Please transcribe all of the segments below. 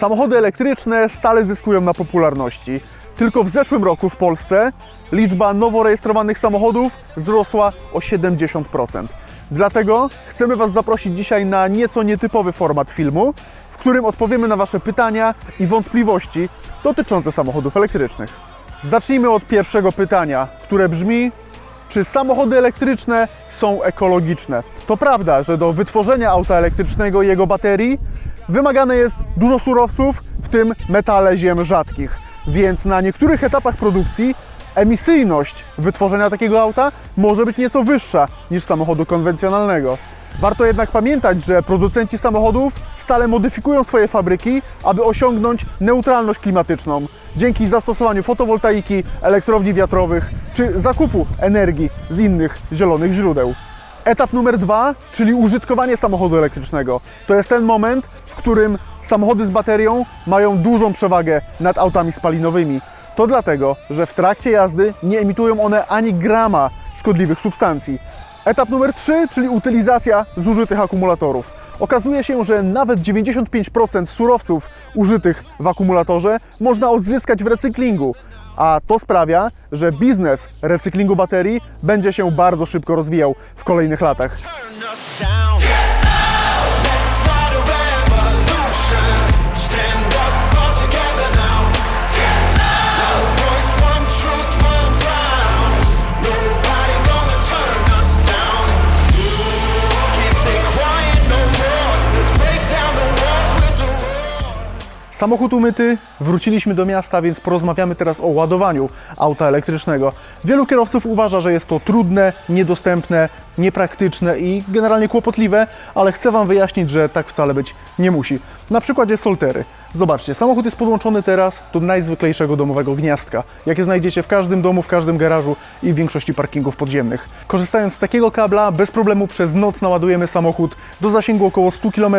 Samochody elektryczne stale zyskują na popularności. Tylko w zeszłym roku w Polsce liczba nowo rejestrowanych samochodów wzrosła o 70%. Dlatego chcemy Was zaprosić dzisiaj na nieco nietypowy format filmu, w którym odpowiemy na Wasze pytania i wątpliwości dotyczące samochodów elektrycznych. Zacznijmy od pierwszego pytania, które brzmi: czy samochody elektryczne są ekologiczne? To prawda, że do wytworzenia auta elektrycznego i jego baterii wymagane jest dużo surowców, w tym metale ziem rzadkich. Więc na niektórych etapach produkcji emisyjność wytworzenia takiego auta może być nieco wyższa niż samochodu konwencjonalnego. Warto jednak pamiętać, że producenci samochodów stale modyfikują swoje fabryki, aby osiągnąć neutralność klimatyczną dzięki zastosowaniu fotowoltaiki, elektrowni wiatrowych czy zakupu energii z innych zielonych źródeł. Etap numer dwa, czyli użytkowanie samochodu elektrycznego. To jest ten moment, w którym samochody z baterią mają dużą przewagę nad autami spalinowymi. To dlatego, że w trakcie jazdy nie emitują one ani grama szkodliwych substancji. Etap numer 3, czyli utylizacja zużytych akumulatorów. Okazuje się, że nawet 95% surowców użytych w akumulatorze można odzyskać w recyklingu, a to sprawia, że biznes recyklingu baterii będzie się bardzo szybko rozwijał w kolejnych latach. Samochód umyty, wróciliśmy do miasta, więc porozmawiamy teraz o ładowaniu auta elektrycznego. Wielu kierowców uważa, że jest to trudne, niedostępne, niepraktyczne i generalnie kłopotliwe, ale chcę Wam wyjaśnić, że tak wcale być nie musi. Na przykładzie Soltery. Zobaczcie, samochód jest podłączony teraz do najzwyklejszego domowego gniazdka, jakie znajdziecie w każdym domu, w każdym garażu i w większości parkingów podziemnych. Korzystając z takiego kabla, bez problemu przez noc naładujemy samochód do zasięgu około 100 km,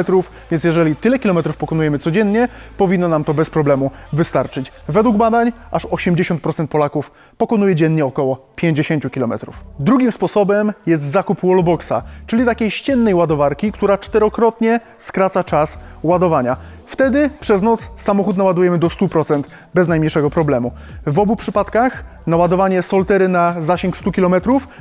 więc jeżeli tyle kilometrów pokonujemy codziennie, powinno nam to bez problemu wystarczyć. Według badań aż 80% Polaków pokonuje dziennie około 50 km. Drugim sposobem jest zakup wallboxa, czyli takiej ściennej ładowarki, która czterokrotnie skraca czas ładowania. Wtedy przez noc samochód naładujemy do 100% bez najmniejszego problemu. W obu przypadkach naładowanie Soltery na zasięg 100 km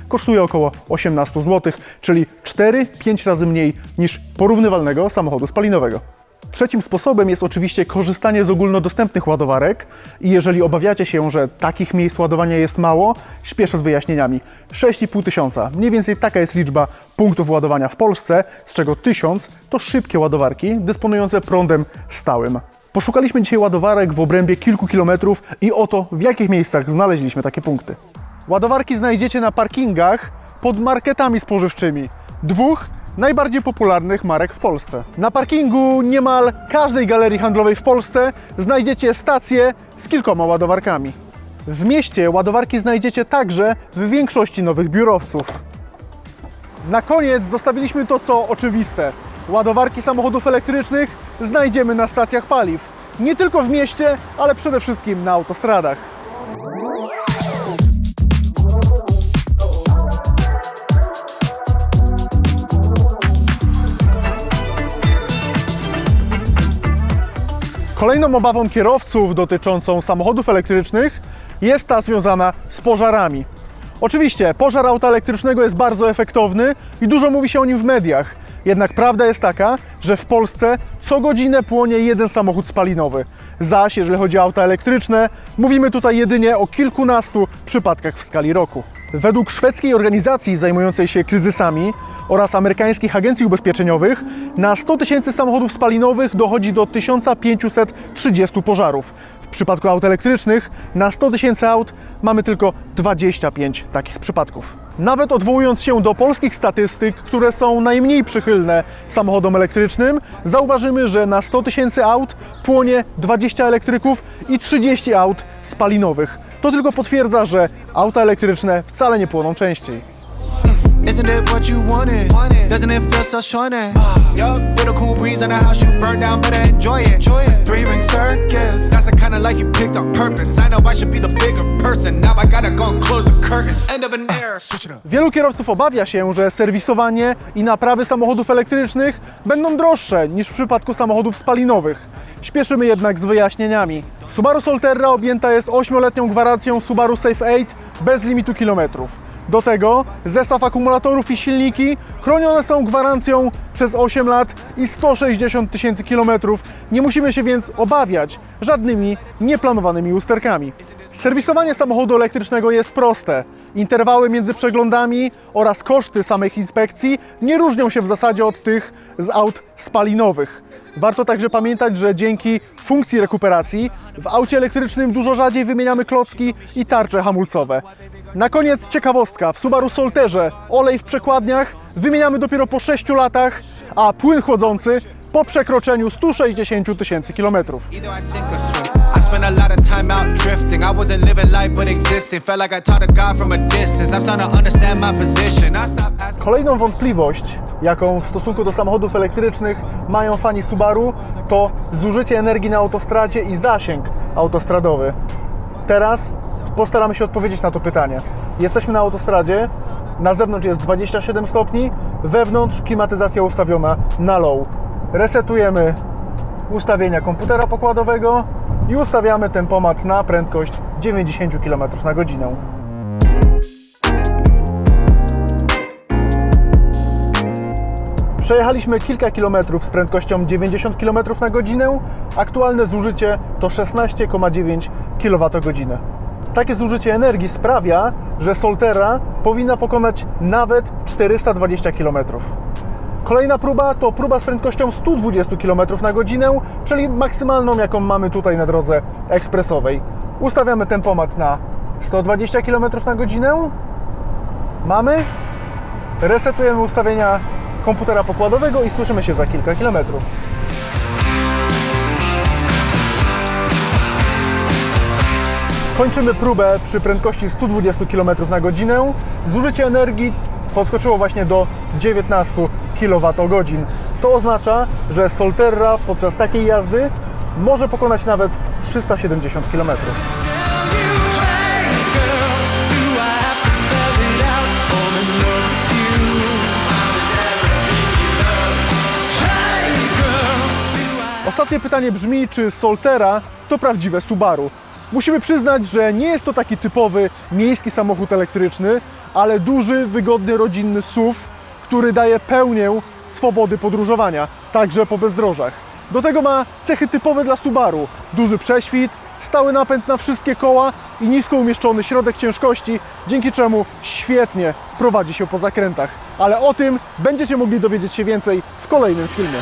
kosztuje około 18 zł, czyli 4-5 razy mniej niż porównywalnego samochodu spalinowego. Trzecim sposobem jest oczywiście korzystanie z ogólnodostępnych ładowarek i jeżeli obawiacie się, że takich miejsc ładowania jest mało, śpieszę z wyjaśnieniami. 6,5 tysiąca, mniej więcej taka jest liczba punktów ładowania w Polsce, z czego 1000 to szybkie ładowarki dysponujące prądem stałym. Poszukaliśmy dzisiaj ładowarek w obrębie kilku kilometrów i oto w jakich miejscach znaleźliśmy takie punkty. Ładowarki znajdziecie na parkingach pod marketami spożywczymi. Dwóch najbardziej popularnych marek w Polsce. Na parkingu niemal każdej galerii handlowej w Polsce znajdziecie stacje z kilkoma ładowarkami. W mieście ładowarki znajdziecie także w większości nowych biurowców. Na koniec zostawiliśmy to, co oczywiste. Ładowarki samochodów elektrycznych znajdziemy na stacjach paliw. Nie tylko w mieście, ale przede wszystkim na autostradach. Kolejną obawą kierowców dotyczącą samochodów elektrycznych jest ta związana z pożarami. Oczywiście, pożar auta elektrycznego jest bardzo efektowny i dużo mówi się o nim w mediach. Jednak prawda jest taka, że w Polsce co godzinę płonie jeden samochód spalinowy. Zaś, jeżeli chodzi o auta elektryczne, mówimy tutaj jedynie o kilkunastu przypadkach w skali roku. Według szwedzkiej organizacji zajmującej się kryzysami oraz amerykańskich agencji ubezpieczeniowych na 100 tysięcy samochodów spalinowych dochodzi do 1530 pożarów. W przypadku aut elektrycznych na 100 tysięcy aut mamy tylko 25 takich przypadków. Nawet odwołując się do polskich statystyk, które są najmniej przychylne samochodom elektrycznym, zauważymy, że na 100 tysięcy aut płonie 20 elektryków i 30 aut spalinowych. To tylko potwierdza, że auta elektryczne wcale nie płoną częściej. Isn't it what you wanted? Doesn't it feel so that's the kind of life you picked on purpose. I know I should be the bigger person. Now I gotta go and close the curtain. End of an era. Wielu kierowców obawia się, że serwisowanie i naprawy samochodów elektrycznych będą droższe niż w przypadku samochodów spalinowych. Śpieszymy jednak z wyjaśnieniami. Subaru Solterra objęta jest 8-letnią gwarancją Subaru Safe 8 bez limitu kilometrów. Do tego zestaw akumulatorów i silniki chronione są gwarancją przez 8 lat i 160 tysięcy kilometrów. Nie musimy się więc obawiać żadnymi nieplanowanymi usterkami. Serwisowanie samochodu elektrycznego jest proste. Interwały między przeglądami oraz koszty samych inspekcji nie różnią się w zasadzie od tych z aut spalinowych. Warto także pamiętać, że dzięki funkcji rekuperacji w aucie elektrycznym dużo rzadziej wymieniamy klocki i tarcze hamulcowe. Na koniec ciekawostka, w Subaru Solterze olej w przekładniach wymieniamy dopiero po 6 latach, a płyn chłodzący po przekroczeniu 160 tysięcy kilometrów. Kolejną wątpliwość, jaką w stosunku do samochodów elektrycznych mają fani Subaru, to zużycie energii na autostradzie i zasięg autostradowy. Teraz postaramy się odpowiedzieć na to pytanie. Jesteśmy na autostradzie, na zewnątrz jest 27 stopni, wewnątrz klimatyzacja ustawiona na low. Resetujemy ustawienia komputera pokładowego i ustawiamy tempomat na prędkość 90 km na godzinę. Przejechaliśmy kilka kilometrów z prędkością 90 km na godzinę. Aktualne zużycie to 16,9 kWh. Takie zużycie energii sprawia, że Solterra powinna pokonać nawet 420 km. Kolejna próba to próba z prędkością 120 km na godzinę, czyli maksymalną, jaką mamy tutaj na drodze ekspresowej. Ustawiamy tempomat na 120 km na godzinę. Mamy. Resetujemy ustawienia komputera pokładowego i słyszymy się za kilka kilometrów. Kończymy próbę przy prędkości 120 km na godzinę. Zużycie energii podskoczyło właśnie do 19 kWh. To oznacza, że Solterra podczas takiej jazdy może pokonać nawet 370 km. Ostatnie pytanie brzmi, czy Solterra to prawdziwe Subaru? Musimy przyznać, że nie jest to taki typowy miejski samochód elektryczny, ale duży, wygodny, rodzinny SUV, który daje pełnię swobody podróżowania, także po bezdrożach. Do tego ma cechy typowe dla Subaru. Duży prześwit, stały napęd na wszystkie koła i nisko umieszczony środek ciężkości, dzięki czemu świetnie prowadzi się po zakrętach. Ale o tym będziecie mogli dowiedzieć się więcej w kolejnym filmie.